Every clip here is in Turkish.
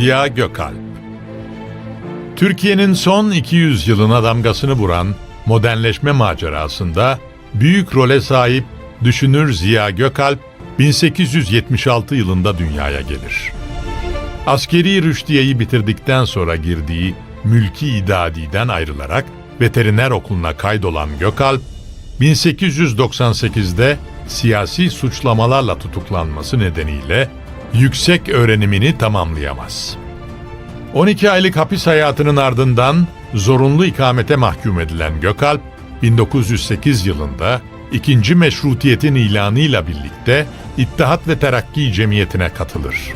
Ziya Gökalp Türkiye'nin son 200 yılına damgasını vuran modernleşme macerasında büyük role sahip düşünür Ziya Gökalp 1876 yılında dünyaya gelir. Askeri rüştiyeyi bitirdikten sonra girdiği mülki idadiden ayrılarak veteriner okuluna kaydolan Gökalp, 1898'de siyasi suçlamalarla tutuklanması nedeniyle yüksek öğrenimini tamamlayamaz. 12 aylık hapis hayatının ardından zorunlu ikamete mahkum edilen Gökalp, 1908 yılında ikinci meşrutiyetin ilanıyla birlikte İttihat ve Terakki Cemiyeti'ne katılır.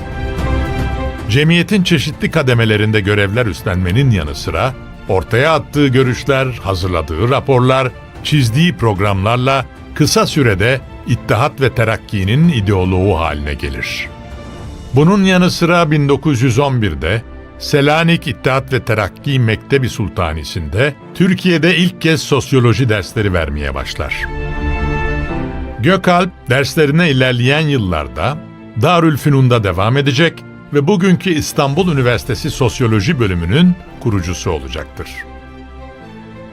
Cemiyetin çeşitli kademelerinde görevler üstlenmenin yanı sıra ortaya attığı görüşler, hazırladığı raporlar, çizdiği programlarla kısa sürede İttihat ve Terakki'nin ideoloğu haline gelir. Bunun yanı sıra 1911'de Selanik İttihat ve Terakki Mektebi Sultanisi'nde Türkiye'de ilk kez sosyoloji dersleri vermeye başlar. Gökalp derslerine ilerleyen yıllarda Darülfünun'da devam edecek ve bugünkü İstanbul Üniversitesi Sosyoloji bölümünün kurucusu olacaktır.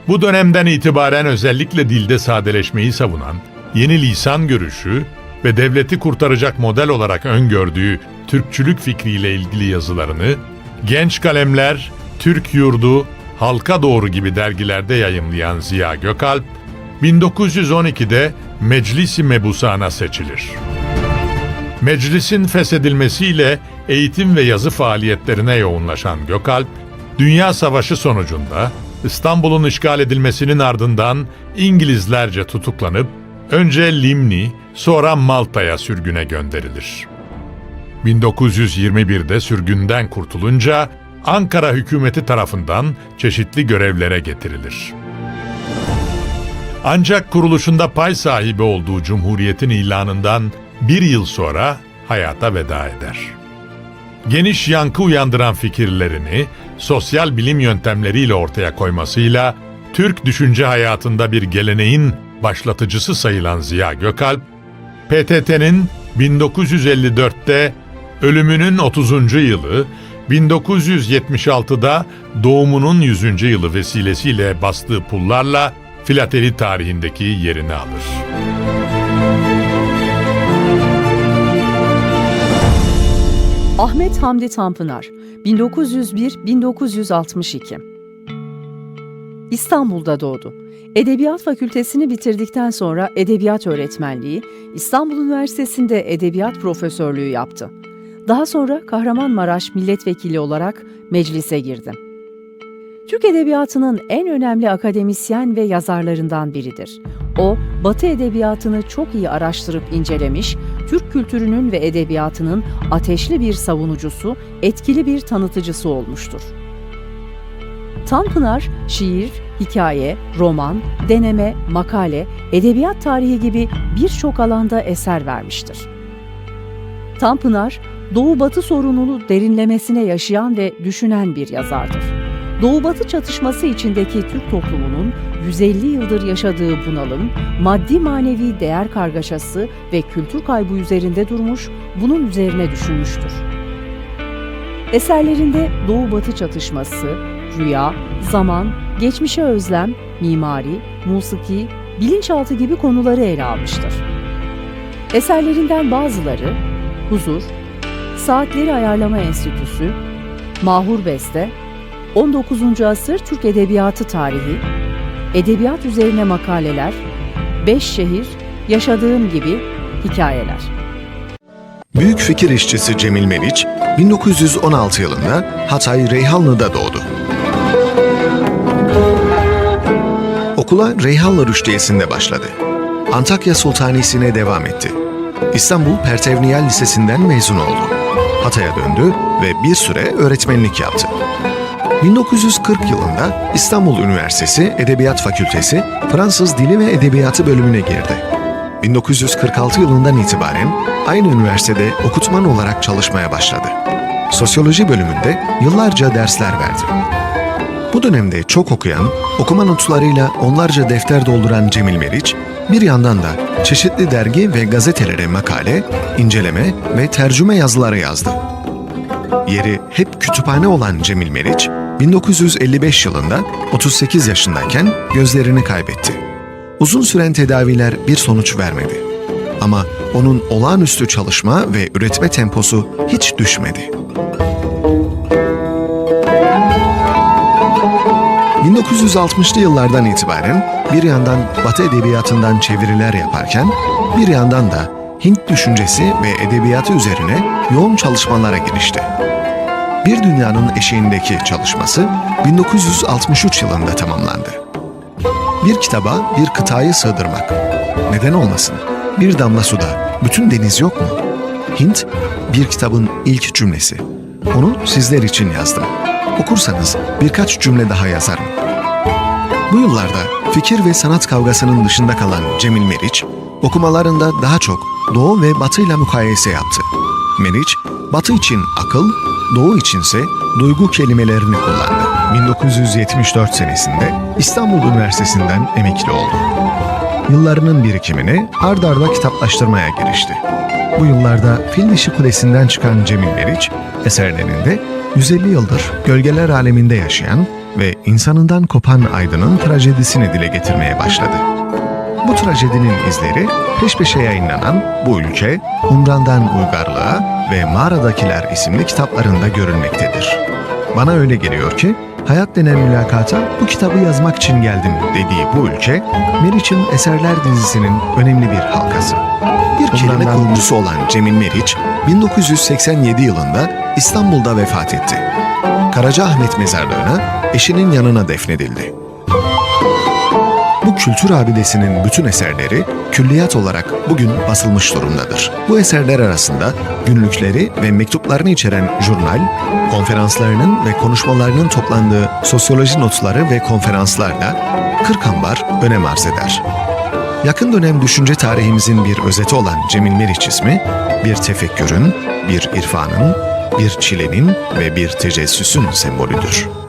Bu dönemden itibaren özellikle dilde sadeleşmeyi savunan yeni lisan görüşü ve devleti kurtaracak model olarak öngördüğü Türkçülük fikriyle ilgili yazılarını Genç Kalemler, Türk Yurdu, Halka Doğru gibi dergilerde yayımlayan Ziya Gökalp, 1912'de Meclis-i Mebusan'a seçilir. Meclisin feshedilmesiyle eğitim ve yazı faaliyetlerine yoğunlaşan Gökalp, Dünya Savaşı sonucunda İstanbul'un işgal edilmesinin ardından İngilizlerce tutuklanıp önce Limni, sonra Malta'ya sürgüne gönderilir. 1921'de sürgünden kurtulunca Ankara hükümeti tarafından çeşitli görevlere getirilir. Ancak kuruluşunda pay sahibi olduğu Cumhuriyet'in ilanından bir yıl sonra hayata veda eder. Geniş yankı uyandıran fikirlerini sosyal bilim yöntemleriyle ortaya koymasıyla Türk düşünce hayatında bir geleneğin başlatıcısı sayılan Ziya Gökalp, PTT'nin 1954'te ölümünün 30. yılı, 1976'da doğumunun 100. yılı vesilesiyle bastığı pullarla filateli tarihindeki yerini alır. Ahmet Hamdi Tanpınar 1901-1962 İstanbul'da doğdu. Edebiyat Fakültesini bitirdikten sonra edebiyat öğretmenliği, İstanbul Üniversitesi'nde edebiyat profesörlüğü yaptı. Daha sonra Kahramanmaraş milletvekili olarak meclise girdi. Türk Edebiyatı'nın en önemli akademisyen ve yazarlarından biridir. O, Batı edebiyatını çok iyi araştırıp incelemiş, Türk kültürünün ve edebiyatının ateşli bir savunucusu, etkili bir tanıtıcısı olmuştur. Tanpınar, şiir, hikaye, roman, deneme, makale, edebiyat tarihi gibi birçok alanda eser vermiştir. Tanpınar, Doğu-Batı sorununu derinlemesine yaşayan ve düşünen bir yazardır. Doğu-Batı çatışması içindeki Türk toplumunun 150 yıldır yaşadığı bunalım, maddi manevi değer kargaşası ve kültür kaybı üzerinde durmuş, bunun üzerine düşünmüştür. Eserlerinde Doğu-Batı çatışması, rüya, zaman, geçmişe özlem, mimari, musiki, bilinçaltı gibi konuları ele almıştır. Eserlerinden bazıları Huzur, Saatleri Ayarlama Enstitüsü, Mahur Beste, 19. asır Türk Edebiyatı Tarihi, Edebiyat üzerine makaleler, Beş Şehir, Yaşadığım gibi hikayeler. Büyük fikir işçisi Cemil Meriç, 1916 yılında Hatay Reyhanlı'da doğdu. Okula Reyhanlı Rüştiyesi'nde başladı. Antakya Sultanisi'ne devam etti. İstanbul Pertevniyel Lisesi'nden mezun oldu. Hatay'a döndü ve bir süre öğretmenlik yaptı. 1940 yılında İstanbul Üniversitesi Edebiyat Fakültesi Fransız Dili ve Edebiyatı bölümüne girdi. 1946 yılından itibaren aynı üniversitede okutman olarak çalışmaya başladı. Sosyoloji bölümünde yıllarca dersler verdi. Bu dönemde çok okuyan, okuma notlarıyla onlarca defter dolduran Cemil Meriç, bir yandan da çeşitli dergi ve gazetelere makale, inceleme ve tercüme yazıları yazdı. yeri hep kütüphane olan Cemil Meriç, 1955 yılında 38 yaşındayken gözlerini kaybetti. Uzun süren tedaviler bir sonuç vermedi. Ama onun olağanüstü çalışma ve üretme temposu hiç düşmedi. 1960'lı yıllardan itibaren bir yandan Batı edebiyatından çeviriler yaparken bir yandan da Hint düşüncesi ve edebiyatı üzerine yoğun çalışmalara girişti. Bir Dünyanın Eşiğindeki çalışması 1963 yılında tamamlandı. Bir kitaba bir kıtayı sığdırmak. Neden olmasın? Bir damla suda bütün deniz yok mu? Hint bir kitabın ilk cümlesi. Onu sizler için yazdım. Okursanız birkaç cümle daha yazarım. Bu yıllarda fikir ve sanat kavgasının dışında kalan Cemil Meriç, okumalarında daha çok Doğu ve Batı ile mukayese yaptı. Meriç, Batı için akıl, Doğu içinse duygu kelimelerini kullandı. 1974 senesinde İstanbul Üniversitesi'nden emekli oldu. Yıllarının birikimini ard arda kitaplaştırmaya girişti. Bu yıllarda Fil Dişi Kulesi'nden çıkan Cemil Meriç, eserlerinde 150 yıldır gölgeler aleminde yaşayan ve insanından kopan aydının trajedisini dile getirmeye başladı. Bu trajedinin izleri peş peşe yayınlanan Bu Ülke, Umran'dan Uygarlığa ve Mağaradakiler isimli kitaplarında görülmektedir. Bana öyle geliyor ki, hayat denen mülakata bu kitabı yazmak için geldim dediği bu ülke, Meriç'in Eserler dizisinin önemli bir halkası. Kurucusu olan Cemil Meriç, 1987 yılında İstanbul'da vefat etti. Karacaahmet Mezarlığı'na eşinin yanına defnedildi. Bu kültür abidesinin bütün eserleri külliyat olarak bugün basılmış durumdadır. Bu eserler arasında günlükleri ve mektuplarını içeren jurnal, konferanslarının ve konuşmalarının toplandığı sosyoloji notları ve konferanslarla Kırkambar önem arz eder. Yakın dönem düşünce tarihimizin bir özeti olan Cemil Meriç ismi, bir tefekkürün, bir irfanın, bir çilenin ve bir tecessüsün sembolüdür.